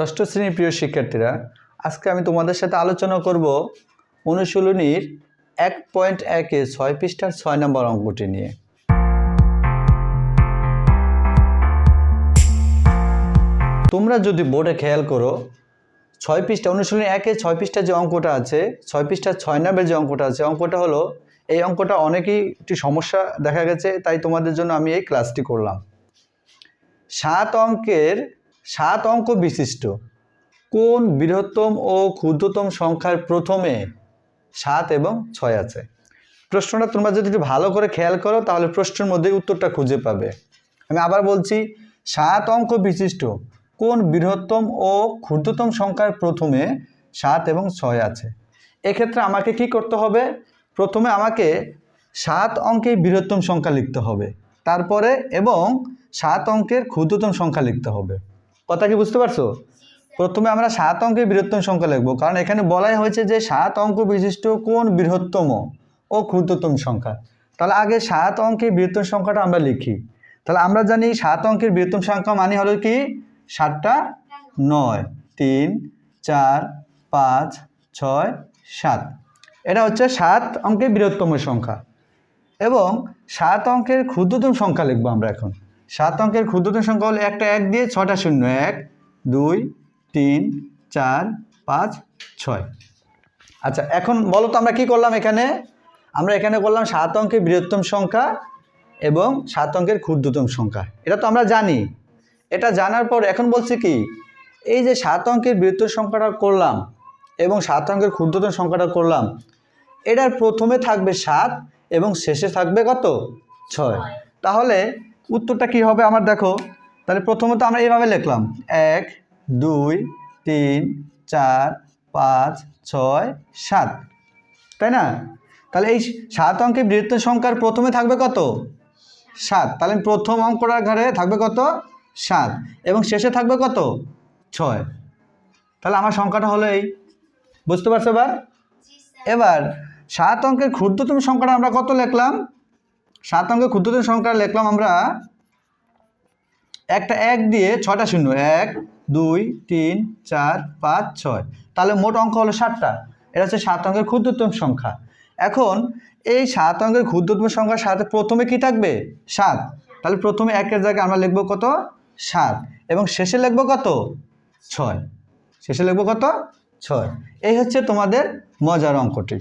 ষষ্ঠ শ্রেণির প্রিয় শিক্ষার্থীরা, আজকে আমি তোমাদের সাথে আলোচনা করব অনুশীলনীর এক পয়েন্ট একে ছয় পৃষ্ঠার ছয় নম্বর অঙ্কটি নিয়ে। তোমরা যদি বোর্ডে খেয়াল করো, ছয় পৃষ্ঠা, অনুশীলনী একে ছয় পৃষ্ঠার যে অঙ্কটা আছে, ছয় পৃষ্ঠার ছয় নম্বরের যে অঙ্কটা আছে, অঙ্কটা হলো এই অঙ্কটা অনেকেই একটি সমস্যা দেখা গেছে, তাই তোমাদের জন্য আমি এই ক্লাসটি করলাম। সাত অঙ্কের সাত অঙ্ক বিশিষ্ট। কোন বৃহত্তম ও ক্ষুদ্রতম সংখ্যার প্রথমে সাত এবং ছয় আছে? প্রশ্নটা তোমরা যদি একটু ভালো করে খেয়াল করো, তাহলে প্রশ্নের মধ্যে উত্তরটা খুঁজে পাবে। আমি আবার বলছি, সাত অঙ্ক বিশিষ্ট। কোন বৃহত্তম ও ক্ষুদ্রতম সংখ্যার প্রথমে সাত এবং ছয় আছে? এক্ষেত্রে আমাকে কি করতে হবে? প্রথমে আমাকে সাত অঙ্কের বৃহত্তম সংখ্যা লিখতে হবে। তারপরে এবং সাত অঙ্কের ক্ষুদ্রতম সংখ্যা লিখতে হবে। কথা কি বুঝতে পারছ? প্রথমে আমরা সাত অঙ্কের বৃহত্তম সংখ্যা লিখব, কারণ এখানে বলাই হয়েছে যে সাত অঙ্ক বিশিষ্ট কোন বৃহত্তম ও ক্ষুদ্রতম সংখ্যা। তাহলে আগে সাত অঙ্কের বৃহত্তম সংখ্যাটা আমরা লিখি। তাহলে আমরা জানি সাত অঙ্কের বৃহত্তম সংখ্যা মানে হলো কি? সাতটা নয়, তিন, চার, পাঁচ, ছয়, সাত। এটা হচ্ছে সাত অঙ্কের বৃহত্তম সংখ্যা। এবং সাত অঙ্কের ক্ষুদ্রতম সংখ্যা লিখব আমরা এখন। সাত অঙ্কের ক্ষুদ্রতম সংখ্যা হলো একটা এক দিয়ে ছটা শূন্য এক দুই তিন চার পাঁচ ছয়। আচ্ছা এখন বলো তো আমরা কি করলাম এখানে? আমরা এখানে করলাম সাত অঙ্কের বৃহত্তম সংখ্যা এবং সাত অঙ্কের ক্ষুদ্রতম সংখ্যা। এটা তো আমরা জানি। এটা জানার পর এখন বলছি কি এই যে সাত অঙ্কের বৃহত্তম সংখ্যাটা করলাম এবং সাত অঙ্কের ক্ষুদ্রতম সংখ্যাটা করলাম এটার প্রথমে থাকবে সাত এবং শেষে থাকবে কত? ছয়। তাহলে উত্তরটা কি হবে আমার দেখো? তাহলে প্রথমত আমরা এইভাবে লিখলাম। এক দুই তিন চার পাঁচ ছয় সাত। তাই না? তাহলে এই সাত অঙ্কের বৃহত্তম সংখ্যার প্রথমে থাকবে কত? সাত। তাহলে প্রথম অঙ্কটার ঘরে থাকবে কত? সাত। এবং শেষে থাকবে কত? ছয়। তাহলে আমার সংখ্যাটা হলো এই। বুঝতে পারছ এবার? এবার সাত অঙ্কের ক্ষুদ্রতম সংখ্যাটা আমরা কত লিখলাম? সাত অঙ্কের ক্ষুদ্রতম সংখ্যা লিখলাম আমরা একটা এক দিয়ে ছটা শূন্য। এক, দুই, তিন, চার, পাঁচ, ছয়। তাহলে মোট অঙ্ক হলো সাতটা। এটা হচ্ছে সাত অঙ্কের ক্ষুদ্রতম সংখ্যা। এখন এই সাত অঙ্কের ক্ষুদ্রতম সংখ্যার সাথে প্রথমে কি থাকবে? সাত। তাহলে প্রথমে একের জায়গায় আমরা লিখব কত? সাত। এবং শেষে লিখব কত? ছয়। শেষে লিখব কত? ছয়। এই হচ্ছে তোমাদের মজার অঙ্কটি।